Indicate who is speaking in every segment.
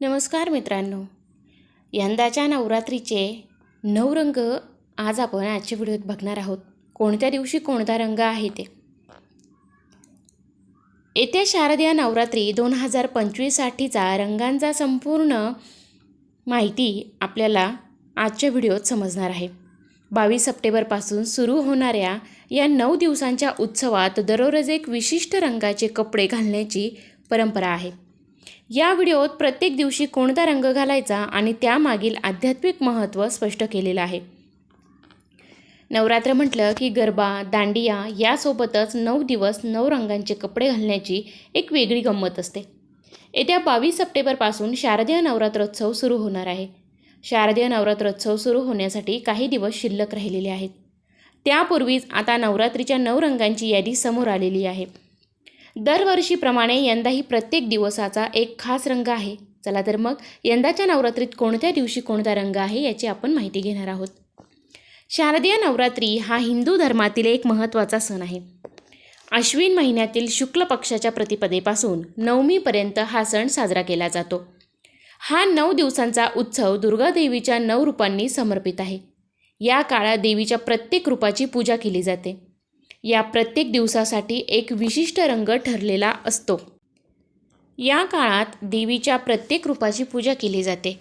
Speaker 1: नमस्कार मित्रांनो. यंदाच्या नवरात्रीचे नऊ रंग आज आपण आजच्या व्हिडिओत बघणार आहोत. कोणत्या दिवशी कोणता रंग आहे ते? येत्या शारदीय नवरात्री दोन हजार पंचवीससाठीचा रंगांचा संपूर्ण माहिती आपल्याला आजच्या व्हिडिओत समजणार आहे. बावीस सप्टेंबरपासून सुरू होणाऱ्या या नऊ दिवसांच्या उत्सवात दररोज एक विशिष्ट रंगाचे कपडे घालण्याची परंपरा आहे. या व्हिडिओत प्रत्येक दिवशी कोणता रंग घालायचा आणि त्यामागील आध्यात्मिक महत्त्व स्पष्ट केलेलं आहे. नवरात्र म्हटलं की गरबा दांडिया यासोबतच नऊ दिवस नऊ रंगांचे कपडे घालण्याची एक वेगळी गंमत असते. येत्या बावीस सप्टेंबरपासून शारदीय नवरात्रोत्सव सुरू होणार आहे. शारदीय नवरात्रोत्सव सुरू होण्यासाठी काही दिवस शिल्लक राहिलेले आहेत. त्यापूर्वीच आता नवरात्रीच्या नऊ रंगांची यादी समोर आलेली आहे. दरवर्षीप्रमाणे यंदाही प्रत्येक दिवसाचा एक खास रंग आहे. चला तर मग यंदाच्या नवरात्रीत कोणत्या दिवशी कोणता रंग आहे याची आपण माहिती घेणार आहोत. शारदीय नवरात्री हा हिंदू धर्मातील एक महत्त्वाचा सण आहे. अश्विन महिन्यातील शुक्ल पक्षाच्या प्रतिपदेपासून नवमीपर्यंत हा सण साजरा केला जातो. हा नऊ दिवसांचा उत्सव दुर्गादेवीच्या नऊ रूपांनी समर्पित आहे. या काळात देवीच्या प्रत्येक रूपाची पूजा केली जाते. या प्रत्येक दिवसासाठी एक विशिष्ट रंग ठरलेला असतो. या काळात देवीच्या प्रत्येक रूपाची पूजा केली जाते.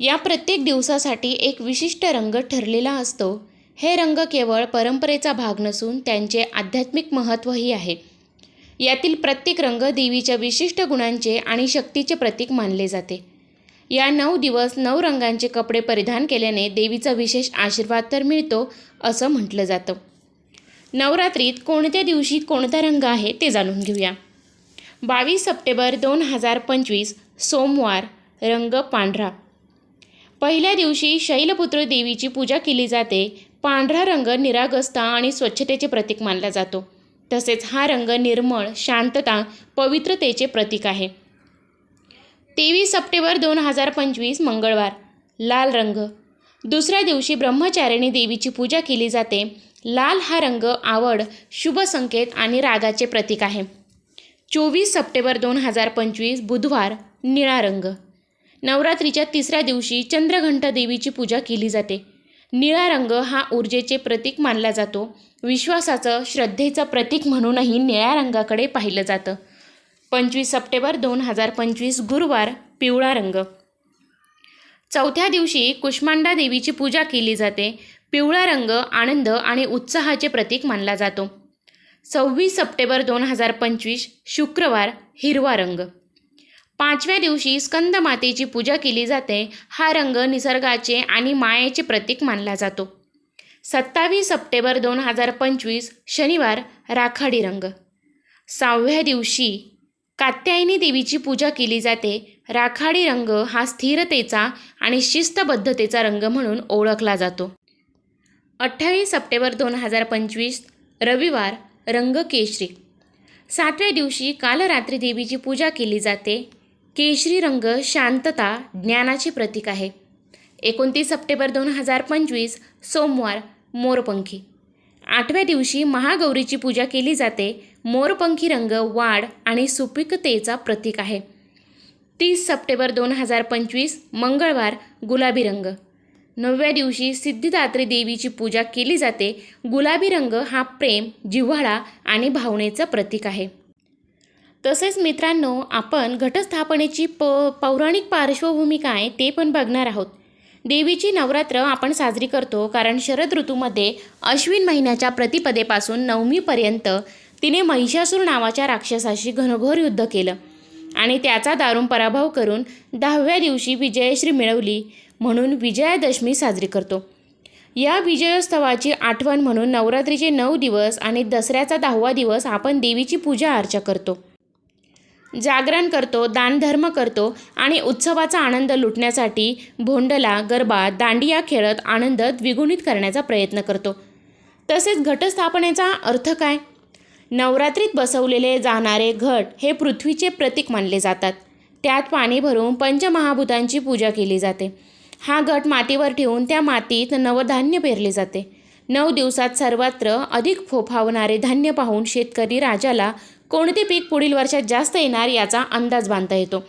Speaker 1: या प्रत्येक दिवसासाठी एक विशिष्ट रंग ठरलेला असतो. हे रंग केवळ परंपरेचा भाग नसून त्यांचे आध्यात्मिक महत्त्वही आहे. यातील प्रत्येक रंग देवीच्या विशिष्ट गुणांचे आणि शक्तीचे प्रतीक मानले जाते. या नऊ दिवस नऊ रंगांचे कपडे परिधान केल्याने देवीचा विशेष आशीर्वाद तर मिळतो असं म्हटलं जातं. नवरात्रीत कोणत्या दिवशी कोणता रंग आहे ते जाणून घेऊया. बावीस सप्टेंबर दोन हजार पंचवीस सोमवार रंग पांढरा. पहिल्या दिवशी शैलपुत्र देवीची पूजा केली जाते. पांढरा रंग निरागस्ता आणि स्वच्छतेचे प्रतीक मानला जातो. तसेच हा रंग निर्मळ शांतता पवित्रतेचे प्रतीक आहे. तेवीस सप्टेंबर दोन हजार पंचवीस मंगळवार. लाल रंग. दुसऱ्या दिवशी ब्रह्मचारिणी देवीची पूजा केली जाते. लाल हा रंग आवड शुभ संकेत आणि रागाचे प्रतीक आहे. चोवीस सप्टेंबर दोन हजार पंचवीस बुधवार निळा रंग. नवरात्रीच्या तिसऱ्या दिवशी चंद्रघंट देवीची पूजा केली जाते. निळा रंग हा ऊर्जेचे प्रतीक मानला जातो. विश्वासाचं श्रद्धेचं प्रतीक म्हणूनही निळ्या रंगाकडे पाहिलं जातं. पंचवीस सप्टेंबर दोन हजार पंचवीस गुरुवार पिवळा रंग. चौथ्या दिवशी कुष्मांडा देवीची पूजा केली जाते. पिवळा रंग आनंद आणि उत्साहाचे प्रतीक मानला जातो. सव्वीस सप्टेंबर दोन हजार पंचवीस शुक्रवार हिरवा रंग. पाचव्या दिवशी स्कंद मातेची पूजा केली जाते. हा रंग निसर्गाचे आणि मायेचे प्रतीक मानला जातो. सत्तावीस सप्टेंबर दोन हजार पंचवीस शनिवार राखाडी रंग. सहाव्या दिवशी कात्यायनी देवीची पूजा केली जाते. राखाडी रंग हा स्थिरतेचा आणि शिस्तबद्धतेचा रंग म्हणून ओळखला जातो. अठ्ठावीस सप्टेंबर दोन हजार पंचवीस रविवार रंग केशरी सातव्या दिवशी कालरात्री देवीची पूजा केली जाते. केशरी रंग शांतता ज्ञानाचे प्रतीक आहे. एकोणतीस सप्टेंबर दोन हजार पंचवीस सोमवार मोरपंखी. आठव्या दिवशी महागौरीची पूजा केली जाते. मोरपंखी रंग वाढ आणि सुपिकतेचा प्रतीक आहे. तीस सप्टेंबर दोन हजार पंचवीस मंगळवार गुलाबी रंग. नवव्या दिवशी सिद्धिदात्री देवीची पूजा केली जाते. गुलाबी रंग हा प्रेम जिव्हाळा आणि भावनेचं प्रतीक आहे. तसेच मित्रांनो आपण घटस्थापनेची प पौराणिक पार्श्वभूमी काय ते पण बघणार आहोत. देवीची नवरात्र आपण साजरी करतो कारण शरद ऋतूमध्ये अश्विन महिन्याच्या प्रतिपदेपासून नवमीपर्यंत तिने महिषासूर नावाच्या राक्षसाशी घनघोर युद्ध केलं. आणि त्याचा दारुण पराभव करून दहाव्या दिवशी विजयश्री मिळवली. म्हणून विजयादशमी साजरी करतो. या विजयोत्सवाची आठवण म्हणून नवरात्रीचे नऊ दिवस आणि दसऱ्याचा दहावा दिवस आपण देवीची पूजा अर्चा करतो. जागरण करतो दानधर्म करतो आणि उत्सवाचा आनंद लुटण्यासाठी भोंडला गरबा दांडिया खेळत आनंद द्विगुणित करण्याचा प्रयत्न करतो. तसेच घटस्थापनेचा अर्थ काय? नवरात्रीत बसवलेले जाणारे घट हे पृथ्वीचे प्रतीक मानले जातात. त्यात पाणी भरून पंचमहाभूतांची पूजा केली जाते. हा गट मातीवर ठेवून त्या मातीत नवधान्य पेरले जाते. नऊ दिवसात सर्वत्र अधिक फोफावणारे धान्य पाहून शेतकरी राजाला कोणते पीक पुढील वर्षात जास्त येणार याचा अंदाज बांधता येतो.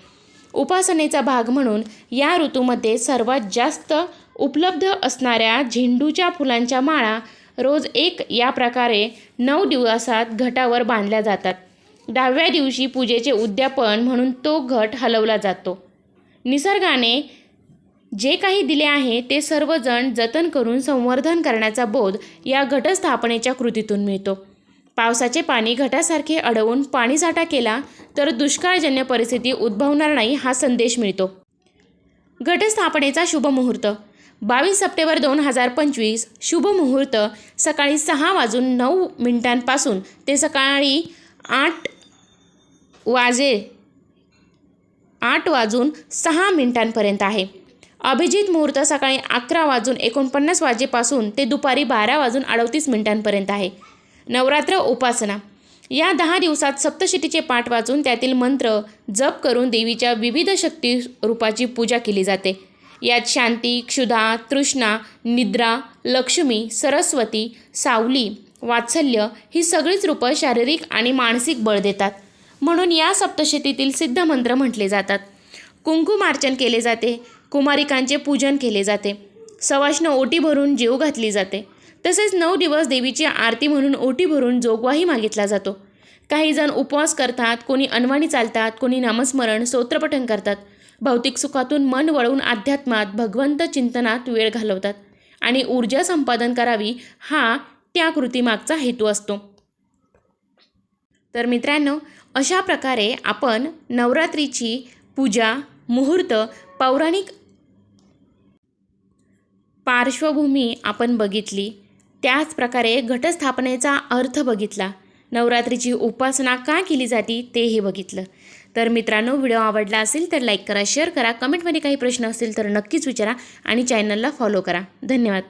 Speaker 1: उपासनेचा भाग म्हणून या ऋतूमध्ये सर्वात जास्त उपलब्ध असणाऱ्या झेंडूच्या फुलांच्या माळा रोज एक या प्रकारे नऊ दिवसात घटावर बांधल्या जातात. दहाव्या दिवशी पूजेचे उद्यापन म्हणून तो घट हलवला जातो. निसर्गाने जे काही दिले आहे ते सर्वजण जतन करून संवर्धन करण्याचा बोध या घटस्थापनेच्या कृतीतून मिळतो. पावसाचे पाणी घटासारखे अडवून पाणीसाठा केला तर दुष्काळजन्य परिस्थिती उद्भवणार नाही हा संदेश मिळतो. घटस्थापनेचा शुभमुहूर्त बावीस सप्टेंबर दोन हजार पंचवीस शुभमुहूर्त सकाळी सहा वाजून नऊ मिनिटांपासून ते सकाळी आठ वाजे आठ वाजून सहा मिनिटांपर्यंत आहे. अभिजित मुहूर्त सकाळी अकरा वाजून एकोणपन्नास वाजेपासून ते दुपारी बारा वाजून अडतीस मिनिटांपर्यंत आहे. नवरात्र उपासना. या दहा दिवसात सप्तशतीचे पाठ वाचून त्यातील मंत्र जप करून देवीच्या विविध शक्ती रूपाची पूजा केली जाते. यात शांती क्षुधा तृष्णा निद्रा लक्ष्मी सरस्वती सावली वात्सल्य ही सगळीच रूपं शारीरिक आणि मानसिक बळ देतात. म्हणून या सप्तशतीतील सिद्ध मंत्र म्हटले जातात. कुंकुमार्चन केले जाते. कुमारिकांचे पूजन केले जाते. सवाष्ण ओटी भरून जेव घातली जाते. तसेच नऊ दिवस देवीची आरती म्हणून ओटी भरून जोगवाही मागितला जातो. काही जण उपवास करतात कोणी अनवाणी चालतात कोणी नामस्मरण स्तोत्रपठण करतात. भौतिक सुखातून मन वळवून अध्यात्मात भगवंत चिंतनात वेळ घालवतात आणि ऊर्जा संपादन करावी हा त्या कृतीमागचा हेतू असतो. तर मित्रांनो अशा प्रकारे आपण नवरात्रीची पूजा मुहूर्त पौराणिक पार्श्वभूमी आपण बघितली त्याच प्रकारे घटस्थापनेचा अर्थ बघितला. नवरात्रीची उपासना का केली जाती ते हे बघितलं. तर मित्रांनो व्हिडिओ आवडला असेल तर लाईक करा शेअर करा. कमेंटमध्ये काही प्रश्न असतील तर नक्कीच विचारा आणि चॅनलला फॉलो करा. धन्यवाद.